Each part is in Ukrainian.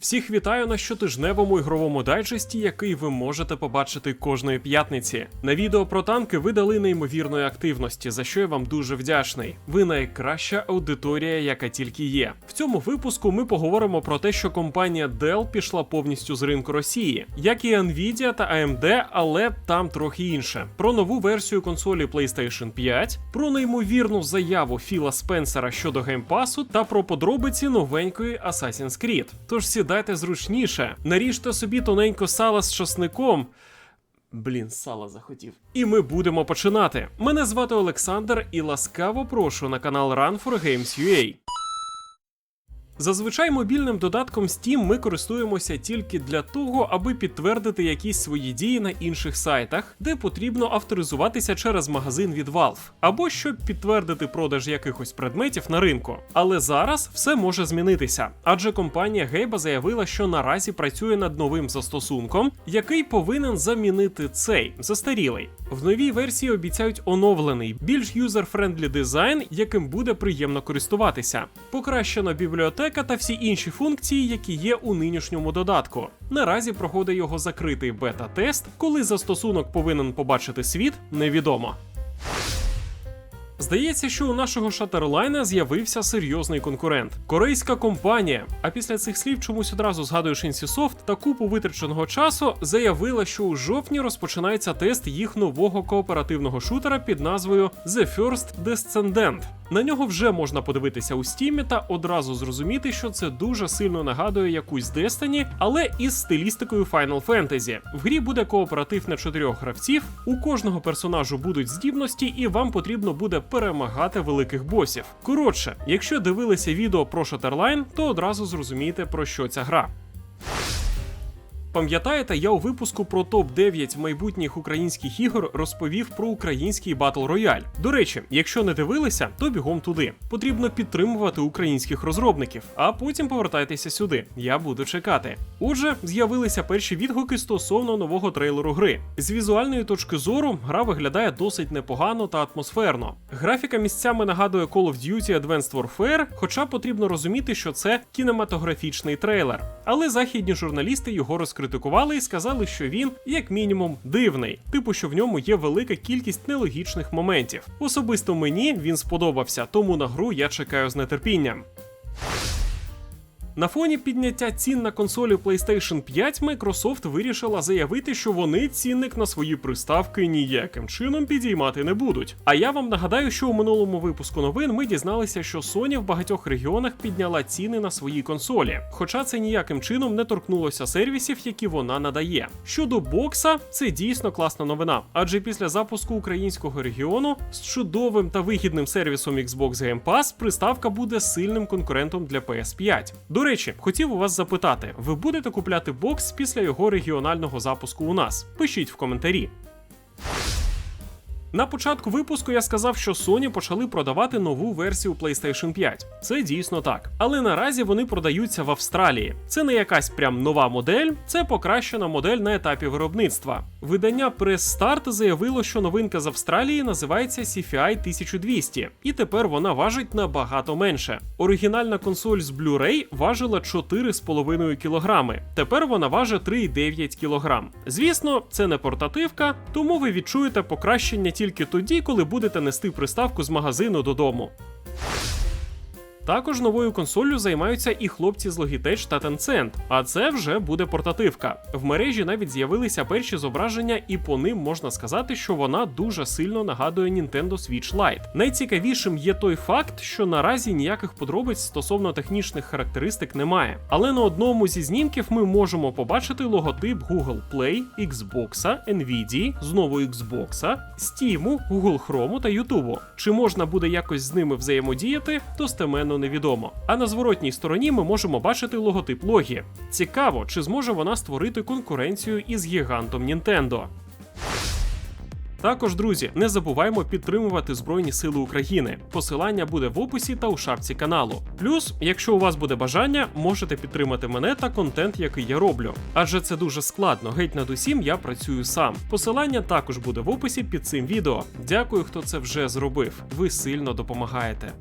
Всіх вітаю на щотижневому ігровому дайджесті, який ви можете побачити кожної п'ятниці. На відео про танки ви дали неймовірної активності, за що я вам дуже вдячний. Ви найкраща аудиторія, яка тільки є. В цьому випуску ми поговоримо про те, що компанія Dell пішла повністю з ринку Росії, як і Nvidia та AMD, але там трохи інше. Про нову версію консолі PlayStation 5, про неймовірну заяву Філа Спенсера щодо геймпасу та про подробиці новенької Assassin's Creed. Тож сідайте зручніше, наріжте собі тоненько сала з часником. Блін, сала захотів. І ми будемо починати. Мене звати Олександр і ласкаво прошу на канал Run for Games UA. Зазвичай мобільним додатком Steam ми користуємося тільки для того, аби підтвердити якісь свої дії на інших сайтах, де потрібно авторизуватися через магазин від Valve, або щоб підтвердити продаж якихось предметів на ринку. Але зараз все може змінитися, адже компанія Гейба заявила, що наразі працює над новим застосунком, який повинен замінити цей застарілий. В новій версії обіцяють оновлений, більш юзер-френдлі дизайн, яким буде приємно користуватися, покращена бібліотека та всі інші функції, які є у нинішньому додатку. Наразі проходить його закритий бета-тест. Коли застосунок повинен побачити світ, невідомо. Здається, що у нашого Шатерлайна з'явився серйозний конкурент корейська компанія. А після цих слів чомусь одразу згадуєш NCSoft та купу витраченого часу заявила, що у жовтні розпочинається тест їх нового кооперативного шутера під назвою The First Descendant. На нього вже можна подивитися у стімі та одразу зрозуміти, що це дуже сильно нагадує якусь Destiny, але із стилістикою Final Fantasy. В грі буде кооператив на чотирьох гравців. У кожного персонажу будуть здібності, і вам потрібно буде перемагати великих босів. Коротше, якщо дивилися відео про Шатерлайн, то одразу зрозумієте про що ця гра. Пам'ятаєте, я у випуску про топ 9 майбутніх українських ігор розповів про український батл рояль. До речі, якщо не дивилися, то бігом туди. Потрібно підтримувати українських розробників, а потім повертайтеся сюди. Я буду чекати. Отже, з'явилися перші відгуки стосовно нового трейлеру гри. З візуальної точки зору гра виглядає досить непогано та атмосферно. Графіка місцями нагадує Call of Duty Advanced Warfare, хоча потрібно розуміти, що це кінематографічний трейлер. Але західні журналісти його розкритикували і сказали, що він, як мінімум, дивний, типу, що в ньому є велика кількість нелогічних моментів. Особисто мені він сподобався, тому на гру я чекаю з нетерпінням. На фоні підняття цін на консолі PlayStation 5 Microsoft вирішила заявити, що вони цінник на свої приставки ніяким чином підіймати не будуть. А я вам нагадаю, що у минулому випуску новин ми дізналися, що Sony в багатьох регіонах підняла ціни на свої консолі, хоча це ніяким чином не торкнулося сервісів, які вона надає. Щодо бокса, це дійсно класна новина, адже після запуску українського регіону з чудовим та вигідним сервісом Xbox Game Pass приставка буде сильним конкурентом для PS5. До речі, хотів у вас запитати: ви будете купляти бокс після його регіонального запуску у нас? Пишіть в коментарі. На початку випуску я сказав, що Sony почали продавати нову версію PlayStation 5. Це дійсно так. Але наразі вони продаються в Австралії. Це не якась прям нова модель, це покращена модель на етапі виробництва. Видання Start заявило, що новинка з Австралії називається CFI 1200, і тепер вона важить набагато менше. Оригінальна консоль з Blu-ray важила 4,5 кг. Тепер вона важить 3,9 кг. Звісно, це не портативка, тому ви відчуєте покращення тільки тоді, коли будете нести приставку з магазину додому. Також новою консоллю займаються і хлопці з Logitech та Tencent, а це вже буде портативка. В мережі навіть з'явилися перші зображення, і по ним можна сказати, що вона дуже сильно нагадує Nintendo Switch Lite. Найцікавішим є той факт, що наразі ніяких подробиць стосовно технічних характеристик немає. Але на одному зі знімків ми можемо побачити логотип Google Play, Xbox, Nvidia, знову Xbox, Steam, Google Chrome та YouTube. Чи можна буде якось з ними взаємодіяти, достеменно невідомо. А на зворотній стороні ми можемо бачити логотип Логі. Цікаво, чи зможе вона створити конкуренцію із гігантом Nintendo. Також, друзі, не забуваймо підтримувати Збройні Сили України. Посилання буде в описі та у шапці каналу. Плюс, якщо у вас буде бажання, можете підтримати мене та контент, який я роблю. Адже це дуже складно, геть над усім я працюю сам. Посилання також буде в описі під цим відео. Дякую, хто це вже зробив. Ви сильно допомагаєте.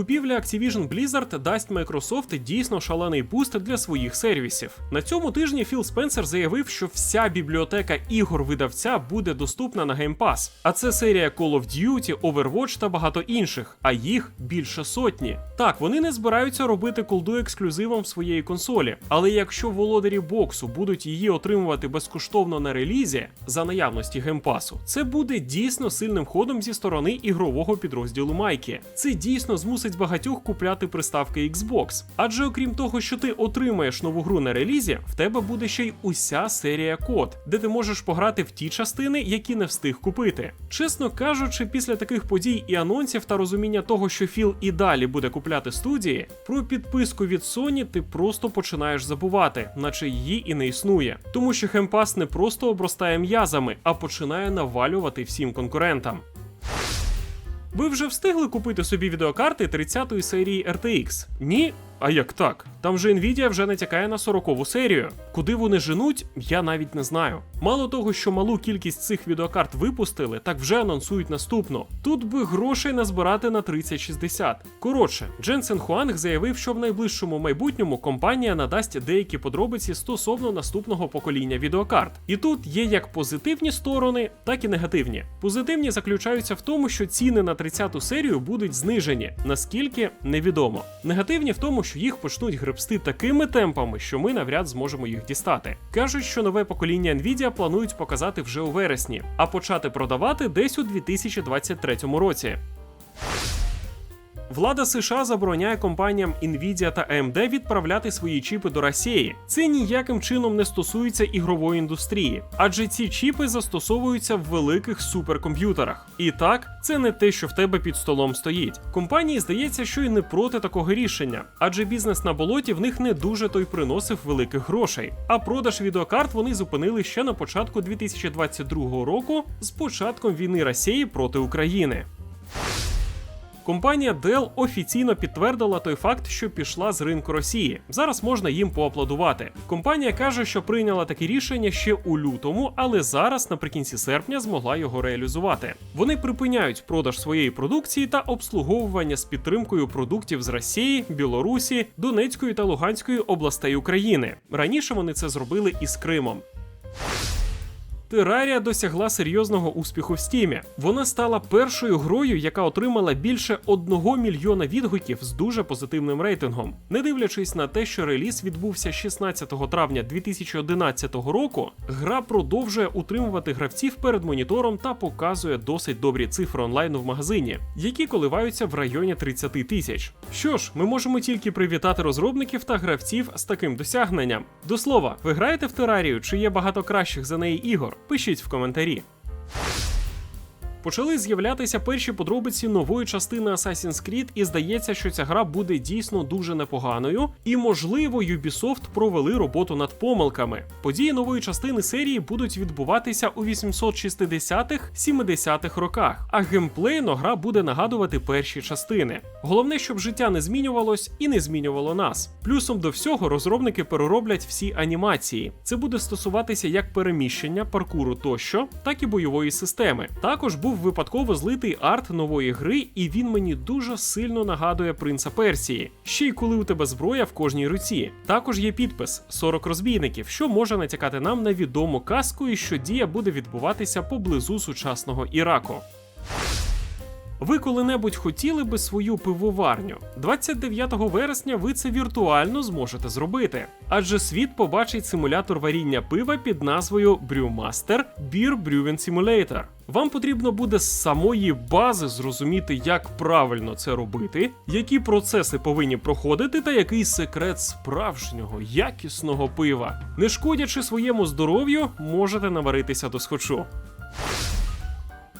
Купівля Activision Blizzard дасть Microsoft дійсно шалений буст для своїх сервісів. На цьому тижні Філ Спенсер заявив, що вся бібліотека ігор видавця буде доступна на Game Pass. А це серія Call of Duty, Overwatch та багато інших, а їх більше сотні. Так, вони не збираються робити колду ексклюзивом в своєї консолі, але якщо володарі боксу будуть її отримувати безкоштовно на релізі за наявності геймпасу, це буде дійсно сильним ходом зі сторони ігрового підрозділу Майки. Це дійсно змусить багатьох купляти приставки Xbox. Адже окрім того, що ти отримаєш нову гру на релізі, в тебе буде ще й уся серія код, де ти можеш пограти в ті частини, які не встиг купити. Чесно кажучи, після таких подій і анонсів та розуміння того, що Філ і далі буде купляти студії, про підписку від Sony ти просто починаєш забувати, наче її і не існує. Тому що Геймпас не просто обростає м'язами, а починає навалювати всім конкурентам. Ви вже встигли купити собі відеокарти 30-ї серії RTX? Ні? А як так? Там же Nvidia вже натякає на 40-ву серію. Куди вони женуть, я навіть не знаю. Мало того, що малу кількість цих відеокарт випустили, так вже анонсують наступну. Тут би грошей назбирати на 3060. Коротше, Дженсен Хуанг заявив, що в найближчому майбутньому компанія надасть деякі подробиці стосовно наступного покоління відеокарт. І тут є як позитивні сторони, так і негативні. Позитивні заключаються в тому, що ціни на 30-ту серію будуть знижені, наскільки невідомо. Негативні в тому, що їх почнуть гребсти такими темпами, що ми навряд зможемо їх дістати. Кажуть, що нове покоління Nvidia планують показати вже у вересні, а почати продавати десь у 2023 році. Влада США забороняє компаніям Nvidia та AMD відправляти свої чіпи до Росії. Це ніяким чином не стосується ігрової індустрії, адже ці чіпи застосовуються в великих суперкомп'ютерах. І так, це не те, що в тебе під столом стоїть. Компанії здається, що й не проти такого рішення, адже бізнес на болоті в них не дуже той приносив великих грошей. А продаж відеокарт вони зупинили ще на початку 2022 року з початком війни Росії проти України. Компанія Dell офіційно підтвердила той факт, що пішла з ринку Росії. Зараз можна їм поаплодувати. Компанія каже, що прийняла таке рішення ще у лютому, але зараз, наприкінці серпня, змогла його реалізувати. Вони припиняють продаж своєї продукції та обслуговування з підтримкою продуктів з Росії, Білорусі, Донецької та Луганської областей України. Раніше вони це зробили із Кримом. Терарія досягла серйозного успіху в стімі. Вона стала першою грою, яка отримала більше одного мільйона відгуків з дуже позитивним рейтингом. Не дивлячись на те, що реліз відбувся 16 травня 2011 року, гра продовжує утримувати гравців перед монітором та показує досить добрі цифри онлайну в магазині, які коливаються в районі 30 тисяч. Що ж, ми можемо тільки привітати розробників та гравців з таким досягненням. До слова, ви граєте в терарію, чи є багато кращих за неї ігор? Пишіть в коментарі. Почали з'являтися перші подробиці нової частини Assassin's Creed, і здається, що ця гра буде дійсно дуже непоганою. І, можливо, Ubisoft провели роботу над помилками. Події нової частини серії будуть відбуватися у 860-70-х роках, а геймплейно гра буде нагадувати перші частини. Головне, щоб життя не змінювалось і не змінювало нас. Плюсом до всього розробники перероблять всі анімації. Це буде стосуватися як переміщення, паркуру тощо, так і бойової системи. Також був випадково злитий арт нової гри, і він мені дуже сильно нагадує принца Персії. Ще й коли у тебе зброя в кожній руці. Також є підпис 40 розбійників, що може натякати нам на відому казку, і що дія буде відбуватися поблизу сучасного Іраку. Ви коли-небудь хотіли би свою пивоварню? 29 вересня ви це віртуально зможете зробити, адже світ побачить симулятор варіння пива під назвою Brewmaster Beer Brewing Simulator. Вам потрібно буде з самої бази зрозуміти, як правильно це робити, які процеси повинні проходити, та який секрет справжнього якісного пива. Не шкодячи своєму здоров'ю, можете наваритися до схочу.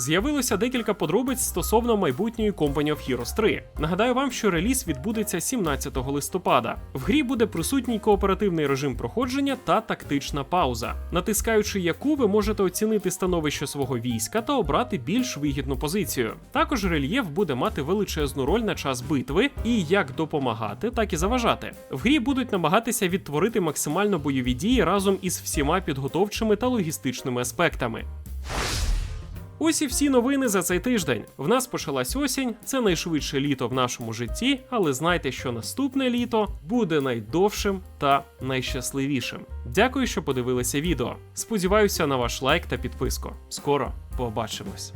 З'явилося декілька подробиць стосовно майбутньої Company of Heroes 3. Нагадаю вам, що реліз відбудеться 17 листопада. В грі буде присутній кооперативний режим проходження та тактична пауза, натискаючи яку ви можете оцінити становище свого війська та обрати більш вигідну позицію. Також рельєф буде мати величезну роль на час битви і як допомагати, так і заважати. В грі будуть намагатися відтворити максимально бойові дії разом із всіма підготовчими та логістичними аспектами. Ось і всі новини за цей тиждень. В нас почалась осінь, це найшвидше літо в нашому житті, але знайте, що наступне літо буде найдовшим та найщасливішим. Дякую, що подивилися відео. Сподіваюся на ваш лайк та підписку. Скоро побачимось.